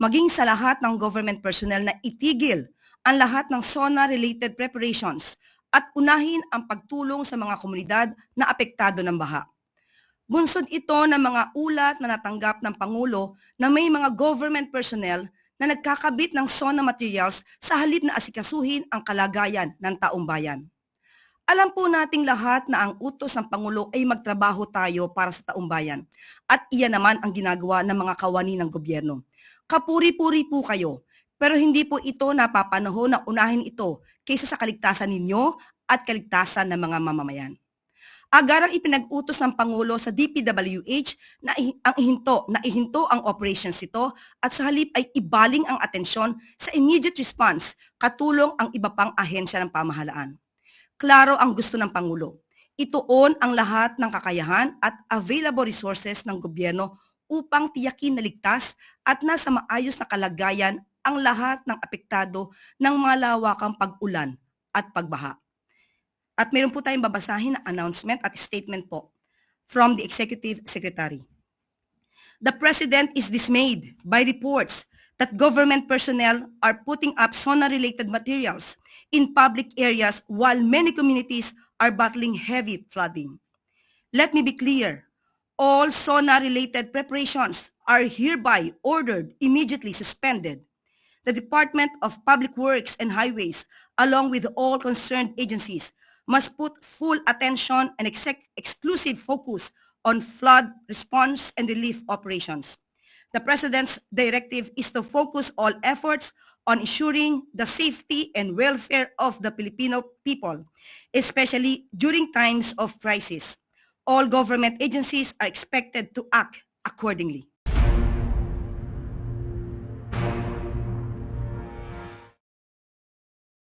maging sa lahat ng government personnel na itigil ang lahat ng SONA-related preparations at unahin ang pagtulong sa mga komunidad na apektado ng baha. Bunsod ito ng mga ulat na natanggap ng Pangulo na may mga government personnel na nagkakabit ng SONA materials sa halip na asikasuhin ang kalagayan ng taong bayan. Alam po nating lahat na ang utos ng Pangulo ay magtrabaho tayo para sa taong bayan at iyan naman ang ginagawa ng mga kawani ng gobyerno. Kapuri-puri po kayo, pero hindi po ito napapanahon na unahin ito kaysa sa kaligtasan ninyo at kaligtasan ng mga mamamayan. Agarang ipinag-utos ng Pangulo sa DPWH na ang ihinto, na ihinto ang operations ito at sa halip ay ibaling ang atensyon sa immediate response katulong ang iba pang ahensya ng pamahalaan. Klaro ang gusto ng Pangulo. Ituon ang lahat ng kakayahan at available resources ng gobyerno upang tiyakin na ligtas at nasa maayos na kalagayan ang lahat ng apektado ng mga lawakang pag-ulan at pagbaha. At meron po tayong babasahin na announcement at statement po from the Executive Secretary. The President is dismayed by reports that government personnel are putting up SONA-related materials in public areas while many communities are battling heavy flooding. Let me be clear. All SONA-related preparations are hereby ordered immediately suspended. The Department of Public Works and Highways, along with all concerned agencies, must put full attention and exec- exclusive focus on flood response and relief operations. The President's directive is to focus all efforts on ensuring the safety and welfare of the Filipino people, especially during times of crisis. All government agencies are expected to act accordingly.